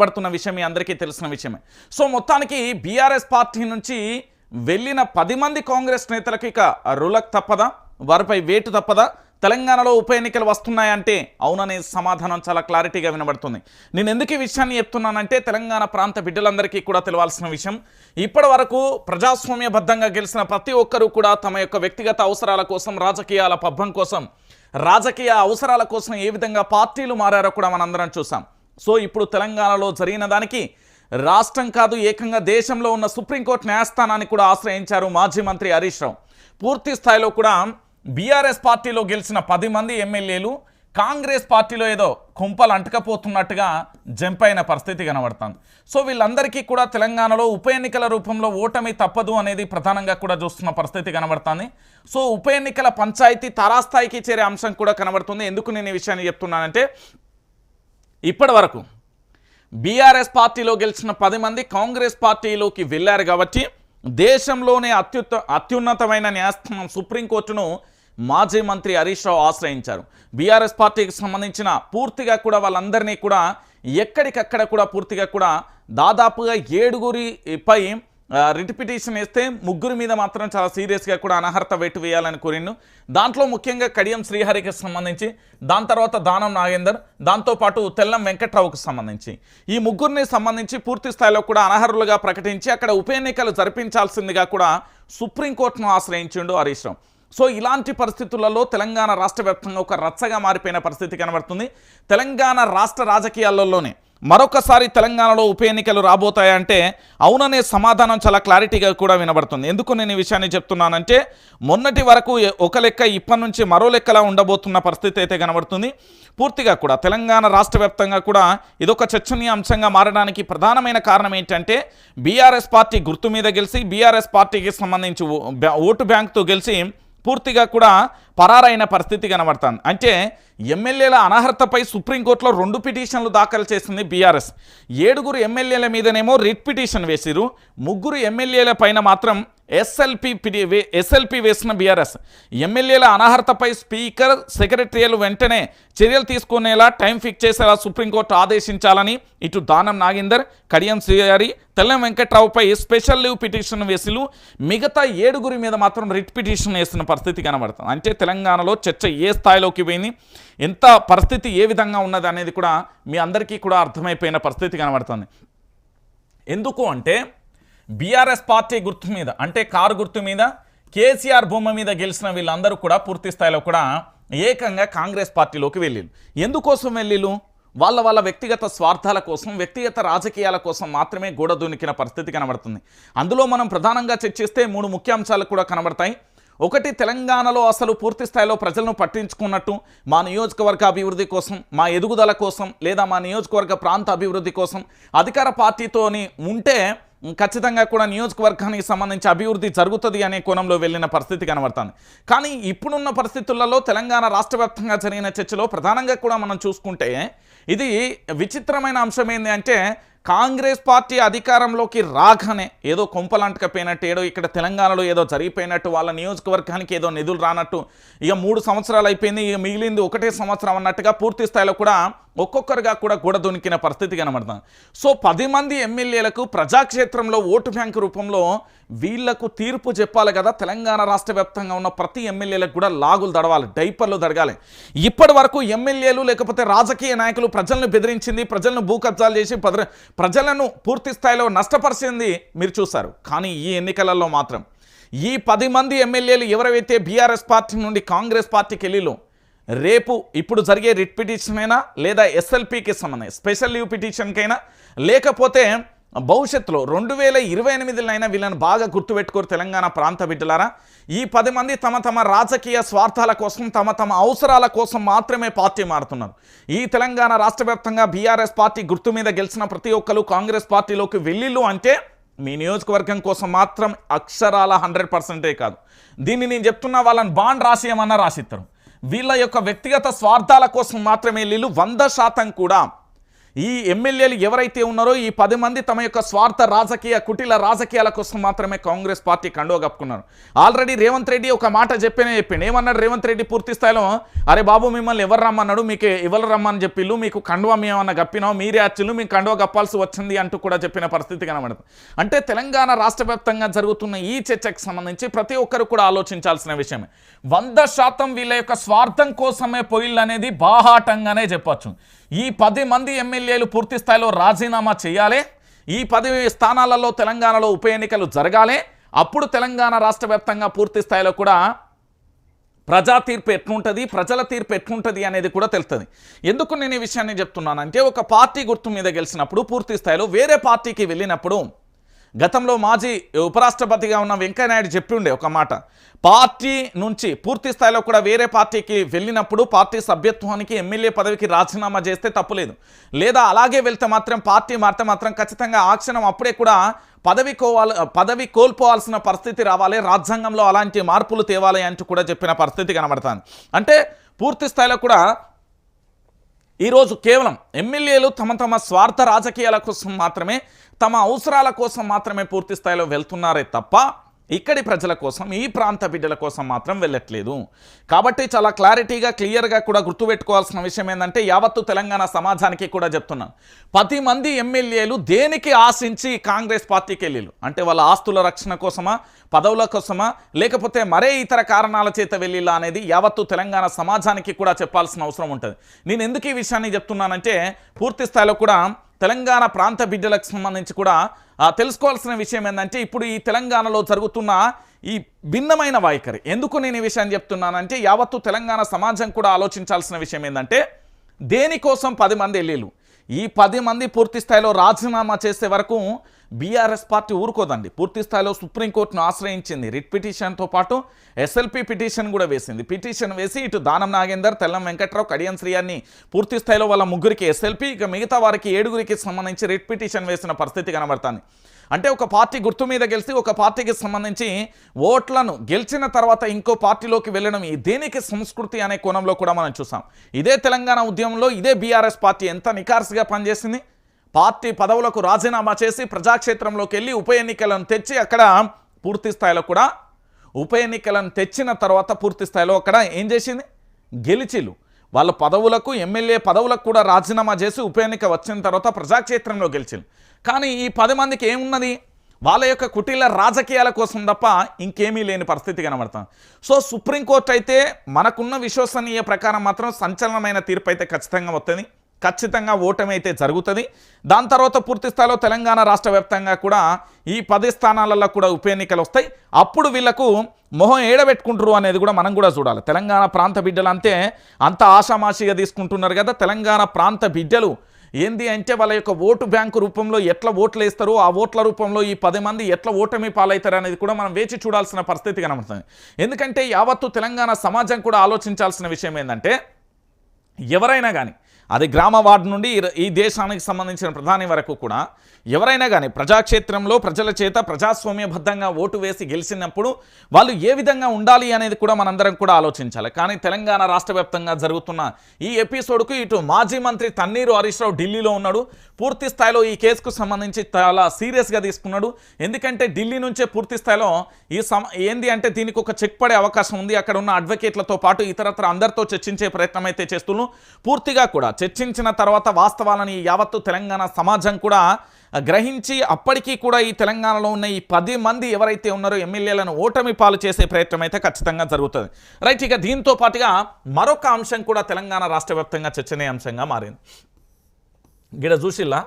పడుతున్న విషయం మీ అందరికీ తెలిసిన విషయమే. సో మొత్తానికి బీఆర్ఎస్ పార్టీ నుంచి వెళ్ళిన పది మంది కాంగ్రెస్ నేతలకు ఇక రులక్ తప్పదా? వారిపై వేటు తప్పదా? తెలంగాణలో ఉప ఎన్నికలు వస్తున్నాయంటే అవుననే సమాధానం చాలా క్లారిటీగా వినబడుతుంది. నేను ఎందుకు ఈ విషయాన్ని చెప్తున్నానంటే తెలంగాణ ప్రాంత బిడ్డలందరికీ కూడా తెలవాల్సిన విషయం. ఇప్పటి వరకు ప్రజాస్వామ్యబద్ధంగా గెలిచిన ప్రతి ఒక్కరూ కూడా తమ యొక్క వ్యక్తిగత అవసరాల కోసం రాజకీయాల పబ్బం కోసం రాజకీయ అవసరాల కోసం ఏ విధంగా పార్టీలు మారారో కూడా మనందరం చూసాం. సో ఇప్పుడు తెలంగాణలో జరిగిన దానికి రాష్ట్రం కాదు ఏకంగా దేశంలో ఉన్న సుప్రీంకోర్టు న్యాయస్థానాన్ని కూడా ఆశ్రయించారు మాజీ మంత్రి హరీష్ రావు. పూర్తి స్థాయిలో కూడా బీఆర్ఎస్ పార్టీలో గెలిచిన పది మంది ఎమ్మెల్యేలు కాంగ్రెస్ పార్టీలో ఏదో కుంపలు అంటకపోతున్నట్టుగా జంప్ అయిన పరిస్థితి కనబడుతుంది. సో వీళ్ళందరికీ కూడా తెలంగాణలో ఉప ఎన్నికల రూపంలో ఓటమి తప్పదు అనేది ప్రధానంగా కూడా చూస్తున్న పరిస్థితి కనబడుతుంది. సో ఉప ఎన్నికల పంచాయతీ తారాస్థాయికి చేరే అంశం కూడా కనబడుతుంది. ఎందుకు నేను ఈ విషయాన్ని చెప్తున్నానంటే ఇప్పటి వరకు బీఆర్ఎస్ పార్టీలో గెలిచిన పది మంది కాంగ్రెస్ పార్టీలోకి వెళ్ళారు కాబట్టి దేశంలోనే అత్యుత్త అత్యున్నతమైన న్యాయస్థానం సుప్రీంకోర్టును మాజీ మంత్రి హరీష్ రావు ఆశ్రయించారు. బీఆర్ఎస్ పార్టీకి సంబంధించిన పూర్తిగా కూడా వాళ్ళందరినీ కూడా ఎక్కడికక్కడ కూడా పూర్తిగా కూడా దాదాపుగా ఏడుగురిపై రిట్ పిటిషన్ వేస్తే ముగ్గురు మీద మాత్రం చాలా సీరియస్గా కూడా అనర్హత వెట్టు వేయాలని కోరిండు. దాంట్లో ముఖ్యంగా కడియం శ్రీహరికి సంబంధించి దాని తర్వాత దానం నాగేందర్ దాంతోపాటు తెల్లం వెంకట్రావుకు సంబంధించి. ఈ ముగ్గురిని సంబంధించి పూర్తి స్థాయిలో కూడా అనర్హులుగా ప్రకటించి అక్కడ ఉప ఎన్నికలు జరిపించాల్సిందిగా కూడా సుప్రీంకోర్టును ఆశ్రయించిండు హరీష్ రావు. సో ఇలాంటి పరిస్థితులలో తెలంగాణ రాష్ట్ర వ్యాప్తంగా ఒక రచ్చగా మారిపోయిన పరిస్థితి కనబడుతుంది. తెలంగాణ రాష్ట్ర రాజకీయాలలోనే మరొకసారి తెలంగాణలో ఉప ఎన్నికలు రాబోతాయంటే అవుననే సమాధానం చాలా క్లారిటీగా కూడా వినబడుతుంది. ఎందుకు నేను ఈ విషయాన్ని చెప్తున్నానంటే మొన్నటి వరకు ఒక లెక్క ఇప్పటి నుంచి మరో లెక్కలా ఉండబోతున్న పరిస్థితి అయితే కనబడుతుంది. పూర్తిగా కూడా తెలంగాణ రాష్ట్ర వ్యాప్తంగా కూడా ఇదొక చర్చనీయాంశంగా మారడానికి ప్రధానమైన కారణం ఏంటంటే బీఆర్ఎస్ పార్టీ గుర్తు మీద గెలిచి బీఆర్ఎస్ పార్టీకి సంబంధించి ఓ- ఓటు బ్యాంక్తో గెలిచి పూర్తిగా కూడా పరారైన పరిస్థితి కనబడుతుంది. అంటే ఎమ్మెల్యేల అనర్హతపై సుప్రీంకోర్టులో రెండు పిటిషన్లు దాఖలు చేసింది బీఆర్ఎస్. ఏడుగురు ఎమ్మెల్యేల మీదనేమో రిట్ పిటిషన్ వేసిరు ముగ్గురు ఎమ్మెల్యేల పైన మాత్రం ఎస్ఎల్పి వే ఎస్ఎల్పి వేసిన బీఆర్ఎస్ ఎమ్మెల్యేల అనర్హతపై స్పీకర్ సెక్రటరీలు వెంటనే చర్యలు తీసుకునేలా టైం ఫిక్స్ చేసేలా సుప్రీంకోర్టు ఆదేశించాలని ఇటు దానం నాగేందర్ కడియం శ్రీహరి తెల్లం వెంకట్రావుపై స్పెషల్ లీవ్ పిటిషన్ వేసిలు. మిగతా ఏడుగురి మీద మాత్రం రిట్ పిటిషన్ వేసిన పరిస్థితి కనబడుతుంది. అంటే తెలంగాణలో చర్చ ఏ స్థాయిలోకి పోయింది ఎంత పరిస్థితి ఏ విధంగా ఉన్నది అనేది కూడా మీ అందరికీ కూడా అర్థమైపోయిన పరిస్థితి కనబడుతుంది. ఎందుకు అంటే బీఆర్ఎస్ పార్టీ గుర్తు మీద అంటే కారు గుర్తు మీద కేసీఆర్ బొమ్మ మీద గెలిచిన వీళ్ళందరూ కూడా పూర్తి స్థాయిలో కూడా ఏకంగా కాంగ్రెస్ పార్టీలోకి వెళ్ళిళ్ళు. ఎందుకోసం వెళ్ళిళ్ళు? వాళ్ళ వాళ్ళ వ్యక్తిగత స్వార్థాల కోసం వ్యక్తిగత రాజకీయాల కోసం మాత్రమే గోడ దునికిన పరిస్థితి కనబడుతుంది. అందులో మనం ప్రధానంగా చర్చిస్తే మూడు ముఖ్యాంశాలు కూడా కనబడతాయి. ఒకటి తెలంగాణలో అసలు పూర్తి స్థాయిలో ప్రజలను పట్టించుకున్నట్టు మా నియోజకవర్గ అభివృద్ధి కోసం మా ఎదుగుదల కోసం లేదా మా నియోజకవర్గ ప్రాంత అభివృద్ధి కోసం అధికార పార్టీతోని ఉంటే ఖచ్చితంగా కూడా నియోజకవర్గానికి సంబంధించి అభివృద్ధి జరుగుతుంది అనే కోణంలో వెళ్ళిన పరిస్థితి కనబడుతుంది. కానీ ఇప్పుడున్న పరిస్థితులలో తెలంగాణ రాష్ట్ర జరిగిన చర్చలో ప్రధానంగా కూడా మనం చూసుకుంటే ఇది విచిత్రమైన అంశం ఏంటి అంటే కాంగ్రెస్ పార్టీ అధికారంలోకి రాగానే ఏదో కొంపలంటకపోయినట్టు ఏదో ఇక్కడ తెలంగాణలో ఏదో జరిగిపోయినట్టు వాళ్ళ నియోజకవర్గానికి ఏదో నిధులు రానట్టు ఇక మూడు సంవత్సరాలు అయిపోయింది ఇక మిగిలింది ఒకటే సంవత్సరం అన్నట్టుగా పూర్తి స్థాయిలో కూడా ఒక్కొక్కరుగా కూడా గూడ దునికిన పరిస్థితి కనబడుతుంది సో పది మంది ఎమ్మెల్యేలకు ప్రజాక్షేత్రంలో ఓటు బ్యాంకు రూపంలో వీళ్ళకు తీర్పు చెప్పాలి కదా. తెలంగాణ రాష్ట్ర వ్యాప్తంగా ఉన్న ప్రతి ఎమ్మెల్యేలకు కూడా లాగులు దడవాలి డైపర్లు దడగాలి. ఇప్పటి వరకు ఎమ్మెల్యేలు లేకపోతే రాజకీయ నాయకులు ప్రజలను బెదిరించింది ప్రజలను భూకబ్జాలు చేసి ప్రజ- ప్రజలను పూర్తి స్థాయిలో నష్టపరిచింది మీరు చూశారు. కానీ ఈ ఎన్నికలలో మాత్రం ఈ పది మంది ఎమ్మెల్యేలు ఎవరైతే బీఆర్ఎస్ పార్టీ నుండి కాంగ్రెస్ పార్టీకి వెళ్ళిలో రేపు ఇప్పుడు జరిగే రిట్ పిటిషన్ అయినా లేదా ఎస్ఎల్పికి సంబంధించి స్పెషల్ లీవ్ పిటిషన్కైనా లేకపోతే భవిష్యత్తులో రెండు వేల ఇరవై ఎనిమిదిలోనైనా వీళ్ళని బాగా గుర్తుపెట్టుకోరు తెలంగాణ ప్రాంత బిడ్డలారా. ఈ పది మంది తమ తమ రాజకీయ స్వార్థాల కోసం తమ తమ అవసరాల కోసం మాత్రమే పార్టీ మారుతున్నారు. ఈ తెలంగాణ రాష్ట్ర వ్యాప్తంగా బీఆర్ఎస్ పార్టీ గుర్తు మీద గెలిచిన ప్రతి ఒక్కరు కాంగ్రెస్ పార్టీలోకి వెళ్ళిళ్ళు అంటే మీ నియోజకవర్గం కోసం మాత్రం అక్షరాల హండ్రెడ్ పర్సెంటే కాదు. దీన్ని నేను చెప్తున్నా వాళ్ళని బాండ్ రాసియమన్నా రాసిస్తారు వీళ్ళ యొక్క వ్యక్తిగత స్వార్థాల కోసం మాత్రమే వీళ్ళు వంద శాతం కూడా ఈ ఎమ్మెల్యేలు ఎవరైతే ఉన్నారో ఈ పది మంది తమ యొక్క స్వార్థ రాజకీయ కుటిల రాజకీయాల కోసం మాత్రమే కాంగ్రెస్ పార్టీ కండువ కప్పుకున్నారు. ఆల్రెడీ రేవంత్ రెడ్డి ఒక మాట చెప్పేనే చెప్పిండు. ఏమన్నాడు రేవంత్ రెడ్డి పూర్తి స్థాయిలో? అరే బాబు మిమ్మల్ని ఎవరు రమ్మన్నాడు? మీకు ఎవరు రమ్మని చెప్పిళ్ళు? మీకు కండువ మేమన్నా గప్పినాం మీరే అచ్చులు మీకు కండువ గప్పాల్సి వచ్చింది అంటూ కూడా చెప్పిన పరిస్థితి కనబడుతుంది అంటే తెలంగాణ రాష్ట్ర వ్యాప్తంగా జరుగుతున్న ఈ చర్చకు సంబంధించి ప్రతి ఒక్కరు కూడా ఆలోచించాల్సిన విషయమే వంద శాతం వీళ్ళ యొక్క స్వార్థం కోసమే పొయిల్ అనేది బాహాటంగానే చెప్పొచ్చు. ఈ పది మంది ఎమ్మెల్యేలు పూర్తి స్థాయిలో రాజీనామా చేయాలి. ఈ పది స్థానాలలో తెలంగాణలో ఉప ఎన్నికలు జరగాలి. అప్పుడు తెలంగాణ రాష్ట్ర వ్యాప్తంగా పూర్తి స్థాయిలో కూడా ప్రజా తీర్పు ఎట్లుంటుంది ప్రజల తీర్పు ఎట్లుంటుంది అనేది కూడా తెలుస్తుంది. ఎందుకు నేను ఈ విషయాన్ని చెప్తున్నానంటే ఒక పార్టీ గుర్తు మీద గెలిచినప్పుడు పూర్తి స్థాయిలో వేరే పార్టీకి వెళ్ళినప్పుడు గతంలో మాజీ ఉపరాష్ట్రపతిగా ఉన్న వెంకయ్యనాయుడు చెప్పి ఉండే ఒక మాట. పార్టీ నుంచి పూర్తి స్థాయిలో కూడా వేరే పార్టీకి వెళ్ళినప్పుడు పార్టీ సభ్యత్వానికి ఎమ్మెల్యే పదవికి రాజీనామా చేస్తే తప్పులేదు. లేదా అలాగే వెళ్తే మాత్రం పార్టీ మారితే మాత్రం ఖచ్చితంగా ఆ క్షణం అప్పుడే కూడా పదవి కోవాలి పదవి కోల్పోవాల్సిన పరిస్థితి రావాలి. రాజ్యాంగంలో అలాంటి మార్పులు తేవాలి అంటూ కూడా చెప్పిన పరిస్థితి కనబడతాను అంటే పూర్తి స్థాయిలో కూడా ఈరోజు కేవలం ఎమ్మెల్యేలు తమ తమ స్వార్థ రాజకీయాల కోసం మాత్రమే తమ అవసరాల కోసం మాత్రమే పూర్తి స్థాయిలో వెళ్తున్నారే తప్ప ఇక్కడి ప్రజల కోసం ఈ ప్రాంత బిడ్డల కోసం మాత్రం వెళ్ళట్లేదు. కాబట్టి చాలా క్లారిటీగా క్లియర్గా కూడా గుర్తుపెట్టుకోవాల్సిన విషయం ఏంటంటే యావత్తు తెలంగాణ సమాజానికి కూడా చెప్తున్నాను పది మంది ఎమ్మెల్యేలు దేనికి ఆశించి కాంగ్రెస్ పార్టీకి వెళ్ళిళ్ళు? అంటే వాళ్ళ ఆస్తుల రక్షణ కోసమా పదవుల కోసమా లేకపోతే మరే ఇతర కారణాల చేత వెళ్ళిలా అనేది యావత్తు తెలంగాణ సమాజానికి కూడా చెప్పాల్సిన అవసరం ఉంటుంది. నేను ఎందుకు ఈ విషయాన్ని చెప్తున్నానంటే పూర్తి స్థాయిలో కూడా తెలంగాణ ప్రాంత బిడ్డలకు సంబంధించి కూడా తెలుసుకోవాల్సిన విషయం ఏంటంటే ఇప్పుడు ఈ తెలంగాణలో జరుగుతున్న ఈ భిన్నమైన వైఖరి. ఎందుకు నేను ఈ విషయాన్ని చెప్తున్నానంటే యావత్తు తెలంగాణ సమాజం కూడా ఆలోచించాల్సిన విషయం ఏంటంటే దేనికోసం పది మంది ఎల్లీలు ఈ పది మంది పూర్తి స్థాయిలో రాజీనామా చేసే వరకు బీఆర్ఎస్ పార్టీ ఊరుకోదండి. పూర్తి స్థాయిలో సుప్రీంకోర్టును ఆశ్రయించింది. రిట్ పిటిషన్తో పాటు ఎస్ఎల్పి పిటిషన్ కూడా వేసింది. పిటిషన్ వేసి ఇటు దానం నాగేందర్ తెల్లం వెంకట్రావు కడియం శ్రీయాన్ని పూర్తి స్థాయిలో వాళ్ళ ముగ్గురికి ఎస్ఎల్పి ఇక మిగతా వారికి ఏడుగురికి సంబంధించి రిట్ పిటిషన్ వేసిన పరిస్థితి కనబడుతుంది. అంటే ఒక పార్టీ గుర్తు మీద గెలిచి ఒక పార్టీకి సంబంధించి ఓట్లను గెలిచిన తర్వాత ఇంకో పార్టీలోకి వెళ్ళడం ఈ దేనికి సంస్కృతి అనే కోణంలో కూడా మనం చూసాం. ఇదే తెలంగాణ ఉద్యమంలో ఇదే బీఆర్ఎస్ పార్టీ ఎంత నికార్సుగా పనిచేసింది? పార్టీ పదవులకు రాజీనామా చేసి ప్రజాక్షేత్రంలోకి వెళ్ళి ఉప ఎన్నికలను తెచ్చి అక్కడ పూర్తి స్థాయిలో కూడా ఉప ఎన్నికలను తెచ్చిన తర్వాత పూర్తి స్థాయిలో అక్కడ ఏం చేసింది? గెలిచిలు వాళ్ళ పదవులకు ఎమ్మెల్యే పదవులకు కూడా రాజీనామా చేసి ఉప ఎన్నిక వచ్చిన తర్వాత ప్రజాక్షేత్రంలో గెలిచిలు కానీ ఈ పది మందికి ఏమున్నది? వాళ్ళ యొక్క కుటీల రాజకీయాల కోసం తప్ప ఇంకేమీ లేని పరిస్థితి కనబడతాం సో సుప్రీంకోర్టు అయితే మనకున్న విశ్వసనీయ ప్రకారం మాత్రం సంచలనమైన తీర్పు అయితే ఖచ్చితంగా వస్తుంది. ఖచ్చితంగా ఓటమైతే జరుగుతుంది. దాని తర్వాత పూర్తి స్థాయిలో తెలంగాణ రాష్ట్ర వ్యాప్తంగా కూడా ఈ పది స్థానాలలో కూడా ఉప ఎన్నికలు వస్తాయి. అప్పుడు వీళ్ళకు మొహం ఏడబెట్టుకుంటారు అనేది కూడా మనం కూడా చూడాలి. తెలంగాణ ప్రాంత బిడ్డలు అంతే అంత ఆషామాషిగా తీసుకుంటున్నారు కదా తెలంగాణ ప్రాంత బిడ్డలు. ఏంది అంటే వాళ్ళ యొక్క ఓటు బ్యాంకు రూపంలో ఎట్లా ఓట్లు వేస్తారు ఆ ఓట్ల రూపంలో ఈ పది మంది ఎట్లా ఓటమి పాలవుతారు అనేది కూడా మనం వేచి చూడాల్సిన పరిస్థితి కనబడుతుంది. ఎందుకంటే యావత్తు తెలంగాణ సమాజం కూడా ఆలోచించాల్సిన విషయం ఏంటంటే ఎవరైనా కానీ అది గ్రామ వార్డు నుండి ఈ- దేశానికి సంబంధించిన ప్రధాని వరకు కూడా ఎవరైనా కానీ ప్రజాక్షేత్రంలో ప్రజల చేత ప్రజాస్వామ్యబద్ధంగా ఓటు వేసి గెలిచినప్పుడు వాళ్ళు ఏ విధంగా ఉండాలి అనేది కూడా మనందరం కూడా ఆలోచించాలి. కానీ తెలంగాణ రాష్ట్ర జరుగుతున్న ఈ ఎపిసోడ్కు ఇటు మాజీ మంత్రి తన్నీరు హరీష్ రావు ఢిల్లీలో ఉన్నాడు. పూర్తి స్థాయిలో ఈ కేసుకు సంబంధించి చాలా సీరియస్గా తీసుకున్నాడు. ఎందుకంటే ఢిల్లీ నుంచే పూర్తి స్థాయిలో ఈ సమ ఏంది అంటే దీనికి ఒక చెక్ పడే అవకాశం ఉంది. అక్కడ ఉన్న అడ్వకేట్లతో పాటు ఇతరత్ర అందరితో చర్చించే ప్రయత్నం అయితే చేస్తున్నాం పూర్తిగా కూడా చర్చించిన తర్వాత వాస్తవాలని యావత్తు తెలంగాణ సమాజం కూడా గ్రహించి అప్పటికీ కూడా ఈ తెలంగాణలో ఉన్న ఈ పది మంది ఎవరైతే ఉన్నారో ఎమ్మెల్యేలను ఓటమి పాలు చేసే ప్రయత్నం అయితే ఖచ్చితంగా జరుగుతుంది. రైట్ ఇక దీంతో పాటుగా మరొక అంశం కూడా తెలంగాణ రాష్ట్ర వ్యాప్తంగా చర్చనీయాంశంగా మారింది. గిడ చూసిల్లా?